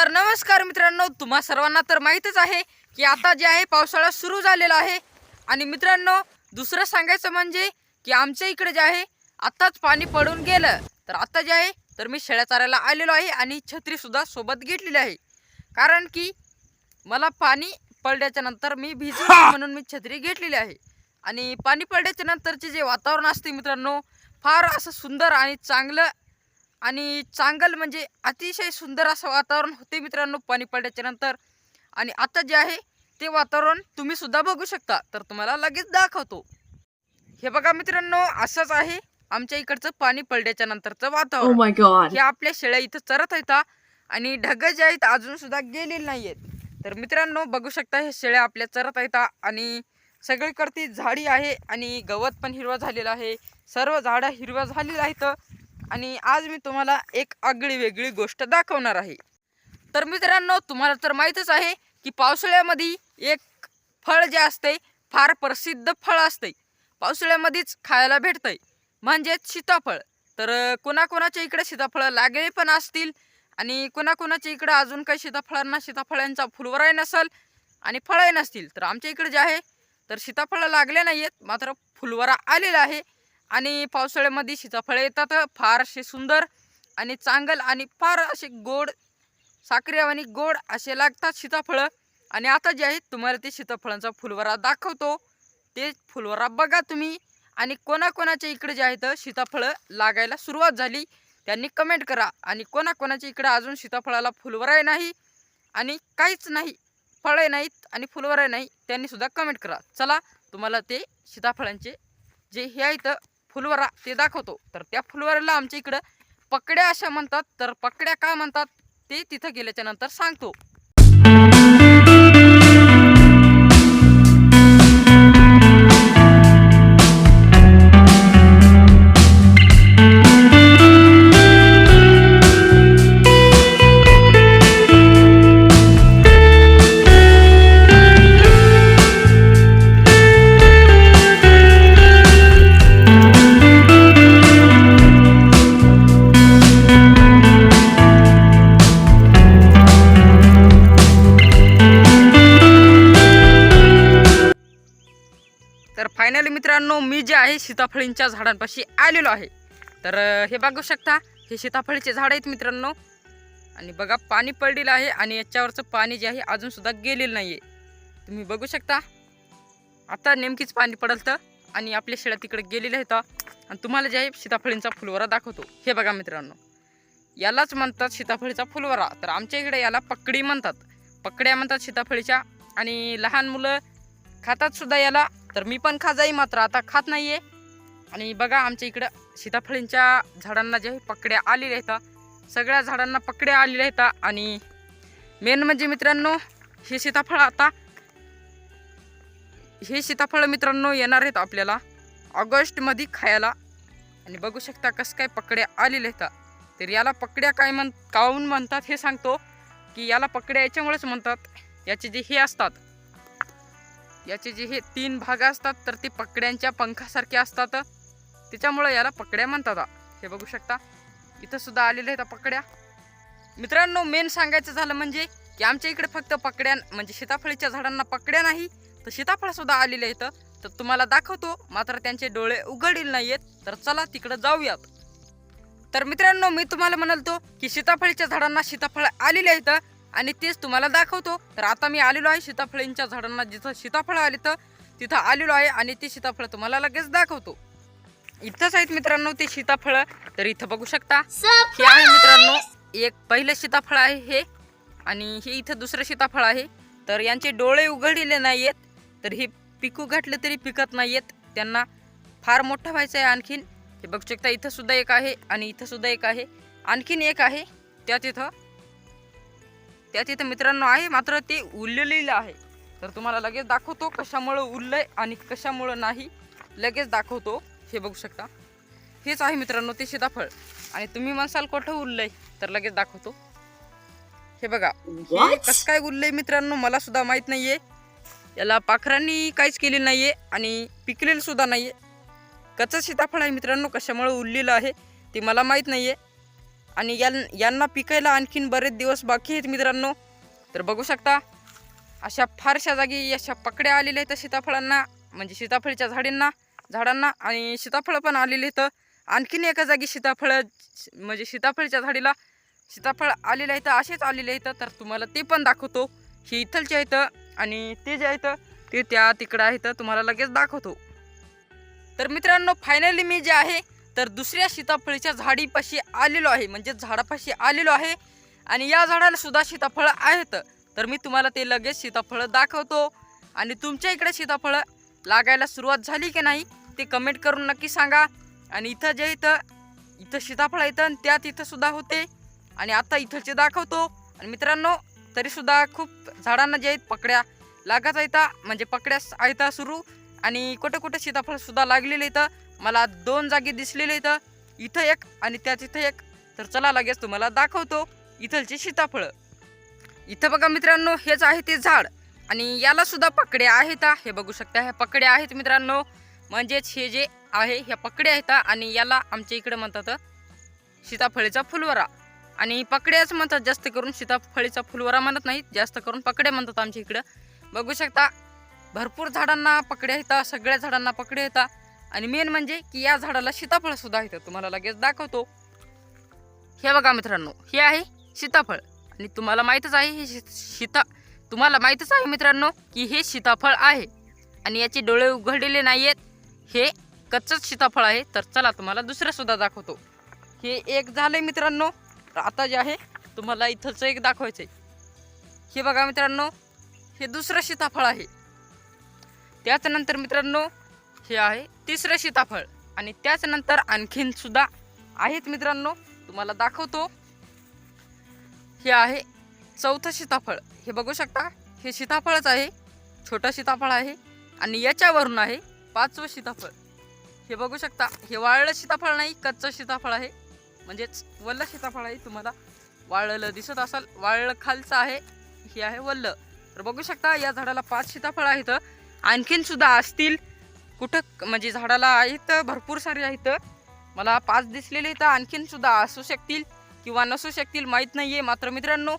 तर नमस्कार मित्रांनो तुम्हा सर्वांना तर माहीतच आहे की आता जे आहे पावसाळा सुरू झालेला आहे. आणि मित्रांनो दुसरं सांगायचं म्हणजे की आमच्या इकडे जे आहे आत्ताच पाणी पडून गेलं. तर आता जे आहे तर मी शेळ्या चारायला आलेलो आहे आणि छत्रीसुद्धा सोबत घेतलेली आहे. कारण की मला पाणी पडल्याच्या नंतर मी भिजू म्हणून मी छत्री घेतलेली आहे. आणि पाणी पडल्याच्या नंतरचे जे वातावरण असते मित्रांनो फार असं सुंदर आणि चांगलं आणि चांगलं म्हणजे अतिशय सुंदर असं वातावरण होते मित्रांनो पाणी पडल्याच्या नंतर. आणि आता जे आहे ते वातावरण तुम्ही सुद्धा बघू शकता. तर तुम्हाला लगेच दाखवतो. हे बघा मित्रांनो असंच आहे आमच्या इकडचं पाणी पडल्याच्या नंतरचं Oh वातावरण god. हे आपल्या शेळ्या इथं चरत आहेत. आणि ढग जे आहेत अजून सुद्धा गेलेले नाही आहेत तर मित्रांनो बघू शकता हे शेळ्या आपल्या चरत आहेत. आणि सगळीकडती झाडी आहे आणि गवत पण हिरवा झालेलं आहे. सर्व झाडं हिरवा झालेलं आहेत. आणि आज मी तुम्हाला एक आगळी वेगळी गोष्ट दाखवणार आहे. तर मित्रांनो तुम्हाला तर माहीतच आहे की पावसाळ्यामध्ये एक फळ जे असते फार प्रसिद्ध फळ असते पावसाळ्यामध्येच खायला भेटतंय. म्हणजेच सीताफळ. तर कोणाकोणाच्या इकडे सीताफळं लागले पण असतील आणि कोणाकोणाच्या इकडं अजून काही सीताफळांना सीताफळांचा फुलवराही नसेल आणि फळही नसतील तर आमच्या इकडे जे आहे तर सीताफळं लागले नाही आहेत मात्र फुलवरा आलेला आहे. आणि पावसाळ्यामध्ये सीताफळं येतात. फार असे सुंदर आणि चांगल आणि फार असे गोड साखरे आणि गोड असे लागतात सीताफळं. आणि आता जे आहे तुम्हाला ते सीताफळांचा फुलवरा दाखवतो. ते फुलवरा बघा तुम्ही. आणि कोणाकोणाच्या इकडे जे आहेत सीताफळं लागायला सुरुवात झाली त्यांनी कमेंट करा. आणि कोणाकोणाच्या इकडे अजून सीताफळाला फुलवराही नाही आणि काहीच नाही फळे नाहीत आणि फुलवराही नाही त्यांनीसुद्धा कमेंट करा. चला तुम्हाला ते सीताफळांचे जे हे आहेत फुलवरा ते दाखवतो. तर त्या फुलवऱ्याला आमच्या इकडं पकड्या अशा म्हणतात. तर पकड्या का म्हणतात ते तिथं गेल्याच्यानंतर सांगतो. मित्रांनो मी जे आहे सीताफळींच्या झाडांपाशी आलेलो आहे. तर हे बघू शकता हे सीताफळीचे झाड आहेत मित्रांनो. आणि बघा पाणी पडलेलं आहे आणि याच्यावरचं पाणी जे आहे अजूनसुद्धा गेलेलं नाही आहे तुम्ही बघू शकता आता नेमकीच पाणी पडलं तर आणि आपल्या शेळ्या तिकडे गेलेल्या आहेत. आणि तुम्हाला जे आहे सीताफळींचा फुलवरा दाखवतो. हे बघा मित्रांनो यालाच म्हणतात सीताफळीचा फुलवरा. तर आमच्या इकडे याला पकडी म्हणतात. पकड्या म्हणतात सीताफळीच्या आणि लहान मुलं खातात सुद्धा याला. तर मी पण खा जाई मात्र आता खात नाहीये. आणि बघा आमच्या इकडं सीताफळींच्या झाडांना जे पकड्या आलेल्या आहेत सगळ्या झाडांना पकड्या आलेल्या आहेत. आणि मेन म्हणजे मित्रांनो हे सीताफळ आता हे सीताफळ मित्रांनो येणार आहेत आपल्याला ऑगस्टमध्ये खायला. आणि बघू शकता कसं काय पकड्या आलेल्या आहेत. तर याला पकड्या काय म्हण काऊन म्हणतात हे सांगतो की याला पकड्या याच्यामुळेच म्हणतात. याचे जे हे असतात याचे जे हे तीन भाग असतात तर ते पकड्यांच्या पंखासारखे असतात. त्याच्यामुळं याला पकड्या म्हणतात. हे बघू शकता. इथं सुद्धा आलेल्या आहेत पकड्या. मित्रांनो मेन सांगायचं झालं म्हणजे की आमच्या इकडे फक्त पकड्या म्हणजे सीताफळीच्या झाडांना पकड्या नाही तर सीताफळ सुद्धा आलेले आहेत. तर तुम्हाला दाखवतो मात्र त्यांचे डोळे उघडील नाहीयेत. तर चला तिकडं जाऊयात. तर मित्रांनो मी तुम्हाला म्हणालतो की सीताफळीच्या झाडांना सीताफळ आलेले आहेत. आणि तेच तुम्हाला दाखवतो. तर आता मी आलेलो आहे सीताफळींच्या झाडांना. जिथं सीताफळ आले तर तिथं आलेलो आहे आणि ते सीताफळ तुम्हाला लगेच दाखवतो. इथंच आहेत मित्रांनो ते सीताफळ. तर इथं बघू शकता. हे आहे मित्रांनो एक पहिलं सीताफळ आहे हे आणि हे इथं दुसरं सीताफळ आहे. तर यांचे डोळे उघडलेले नाही आहेत तर हे पिकू घातले तरी पिकत नाही आहेत त्यांना फार मोठं व्हायचं आहे आणखीन. हे बघू शकता इथं सुद्धा एक आहे आणि इथं सुद्धा एक आहे. आणखीन एक आहे. त्या तिथं त्यात इथं मित्रांनो आहे मात्र ते उरलेलं आहे. तर तुम्हाला लगेच दाखवतो कशामुळं उरलंय आणि कशामुळं नाही. लगेच दाखवतो. हे बघू शकता. हेच आहे मित्रांनो ते सीताफळ. आणि तुम्ही म्हणसाल कुठं उरलंय तर लगेच दाखवतो. हे बघा. हे? कसं काय उरलंय मित्रांनो? मला सुद्धा माहीत नाहीये. याला पाखरांनी काहीच केलेलं नाहीये आणि पिकलेलं सुद्धा नाहीये. कच्चं सीताफळ आहे मित्रांनो. कशामुळे उरलेलं आहे ते मला माहीत नाहीये. आणि यां यांना पिकायला आणखीन बरेच दिवस बाकी आहेत मित्रांनो. तर बघू शकता अशा फारशा जागी अशा पकड्या आलेल्या आहेत सीताफळांना म्हणजे सीताफळच्या झाडींना झाडांना आणि सीताफळं पण आलेले आहेत. आणखीन एका जागी सीताफळं म्हणजे सीताफळच्या झाडीला सीताफळ आलेले आहेत असेच आलेले आहेत. तर तुम्हाला ते पण दाखवतो. हे इथलचे आहेत आणि ते जे आहेत ते त्या तिकडं आहेत. तुम्हाला लगेच दाखवतो. तर मित्रांनो फायनली मी जे आहे तर दुसऱ्या सीताफळीच्या झाडीपाशी आलेलो आहे म्हणजे झाडापाशी आलेलो आहे. आणि या झाडाला सुद्धा सीताफळं आहेत. तर मी तुम्हाला ते लगेच सीताफळं दाखवतो. आणि तुमच्या इकडे सीताफळं लागायला सुरुवात झाली की नाही ते कमेंट करून नक्की सांगा. आणि इथं जे इथं इथं सीताफळ येतं आणि त्यात इथं सुद्धा होते. आणि आता इथंचे दाखवतो. आणि मित्रांनो तरीसुद्धा खूप झाडांना जे आहेत पकड्या लागत आहेत म्हणजे पकड्या आहेत सुरू. आणि कुठे कुठे सीताफळसुद्धा लागलेले इथं मला दोन जागी दिसलेले इथं. इथं एक आणि त्या इथं एक. तर चला लगेच तुम्हाला दाखवतो इथलचे सीताफळं. इथं बघा मित्रांनो हेच आहे ते झाड. आणि याला सुद्धा पकड्या आहेत हे. बघू शकता ह्या पकड्या आहेत मित्रांनो. म्हणजेच हे जे आहे ह्या पकड्या आहेत आणि याला आमच्या इकडे म्हणतात सीताफळीचा फुलवरा. आणि पकड्याच म्हणतात जास्त करून सीताफळीचा फुलवरा म्हणत नाहीत जास्त करून पकड्या म्हणतात आमच्या इकडं. बघू शकता भरपूर झाडांना पकड्या येतात सगळ्या झाडांना पकड्या येतात आणि मेन म्हणजे की या झाडाला सीताफळ सुद्धा येतं तुम्हाला लगेच दाखवतो. हे बघा मित्रांनो हे आहे सीताफळ. आणि तुम्हाला माहीतच आहे हे सीता तुम्हाला माहीतच आहे मित्रांनो की हे सीताफळ आहे. आणि याचे डोळे उघडलेले नाही आहेत हे कच्चंच सीताफळ आहे. तर चला तुम्हाला दुसरं सुद्धा दाखवतो. हे एक झालंय मित्रांनो. तर आता जे आहे तुम्हाला इथंच एक दाखवायचं आहे हे बघा मित्रांनो हे दुसरं सीताफळ आहे. त्याच्यानंतर मित्रांनो हे आहे तिसरं सीताफळ. आणि त्याच्यानंतर आणखीन सुद्धा आहेत मित्रांनो तुम्हाला दाखवतो. हे आहे चौथं सीताफळ. हे बघू शकता हे सीताफळच आहे छोटं सीताफळ आहे आणि याच्यावरून आहे पाचवं सीताफळ. हे बघू शकता हे वाळलं सीताफळ नाही कच्चं सीताफळ आहे. म्हणजेच वल्ल सीताफळ आहे तुम्हाला वाळलं दिसत असाल. वाळलं खालचं आहे हे आहे वल्ल. तर बघू शकता या झाडाला पाच सीताफळ आहेत. आणखीन सुद्धा असतील. कुठं म्हणजे झाडाला आहेत भरपूर सारे आहेत. मला पाच दिसलेले तर आणखीन सुद्धा असू शकतील किंवा नसू शकतील माहीत नाही आहे मात्र मित्रांनो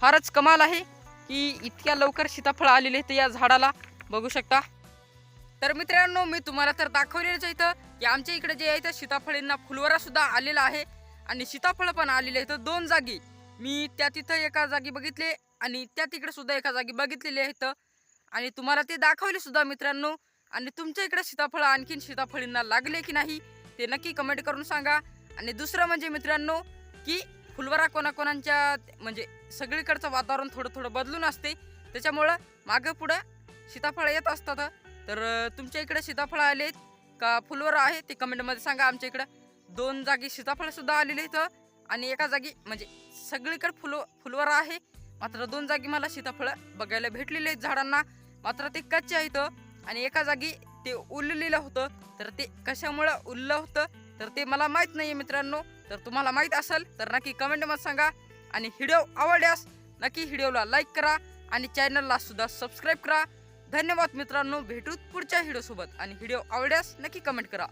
फारच कमाल आहे की इतक्या लवकर सीताफळ आलेले आहेत या झाडाला. बघू शकता. तर मित्रांनो मी तुम्हाला तर दाखवलेलंच आहे इथं की आमच्या इकडे जे आहे इथं सीताफळींना फुलवरा सुद्धा आलेला आहे. आणि सीताफळ पण आलेले आहेत दोन जागी. मी त्या तिथं एका जागी बघितले आणि त्या तिकडे सुद्धा एका जागी बघितलेले आहेत. आणि तुम्हाला ते दाखवले सुद्धा मित्रांनो. आणि तुमच्या इकडे सीताफळ आणखीन सीताफळींना लागले की नाही ते नक्की कमेंट करून सांगा. आणि दुसरं म्हणजे मित्रांनो की फुलवरा कोणाकोणांच्या म्हणजे सगळीकडचं वातावरण थोडं थोडं बदलून असते. त्याच्यामुळं मागं पुढं सीताफळ येत असतात. तर तुमच्या इकडे सीताफळ आले का फुलवरा आहे ते कमेंटमध्ये सांगा आमच्या इकडं. दोन जागी सीताफळसुद्धा आलेले आहेत आणि एका जागी म्हणजे सगळीकडे फुल फुलवरा आहे. मात्र दोन जागी मला सीताफळं बघायला भेटलेले आहेत झाडांना. मात्र ते कच्चे आहेत. आणि एका जागी ते उरलेलं होतं. तर ते कशामुळं उरलं होतं? तर ते मला माहीत नाही आहे मित्रांनो. तर तुम्हाला माहीत असेल तर नक्की कमेंटमध्ये सांगा. आणि व्हिडिओ आवडल्यास नक्की व्हिडिओला लाईक करा आणि चॅनलला सुद्धा सबस्क्राईब करा. धन्यवाद मित्रांनो. भेटूत पुढच्या व्हिडिओसोबत. आणि व्हिडिओ आवडल्यास नक्की कमेंट करा.